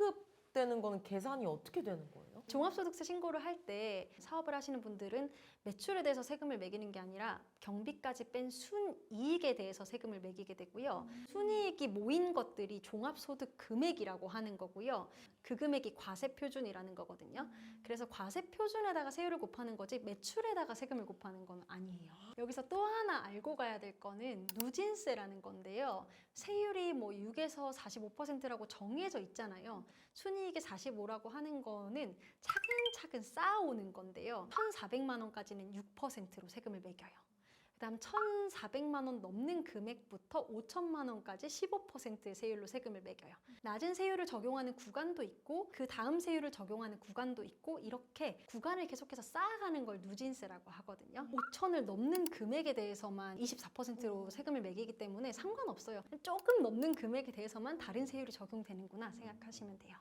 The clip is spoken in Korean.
환급되는 거는 계산이 어떻게 되는 거예요? 종합소득세 신고를 할 때 사업을 하시는 분들은 매출에 대해서 세금을 매기는 게 아니라 경비까지 뺀 순이익에 대해서 세금을 매기게 되고요. 순이익이 모인 것들이 종합소득 금액이라고 하는 거고요. 그 금액이 과세 표준이라는 거거든요. 그래서 과세 표준에다가 세율을 곱하는 거지 매출에다가 세금을 곱하는 건 아니에요. 여기서 또 하나 알고 가야 될 거는 누진세라는 건데요. 세율이 뭐 6에서 45%라고 정해져 있잖아요. 순이익이 45라고 하는 거는 차근차근 쌓아오는 건데요. 1,400만 원까지는 6%로 세금을 매겨요. 그다음 1,400만 원 넘는 금액부터 5천만 원까지 15%의 세율로 세금을 매겨요. 낮은 세율을 적용하는 구간도 있고 그 다음 세율을 적용하는 구간도 있고 이렇게 구간을 계속해서 쌓아가는 걸 누진세라고 하거든요. 5천을 넘는 금액에 대해서만 24%로 세금을 매기기 때문에 상관없어요. 조금 넘는 금액에 대해서만 다른 세율이 적용되는구나 생각하시면 돼요.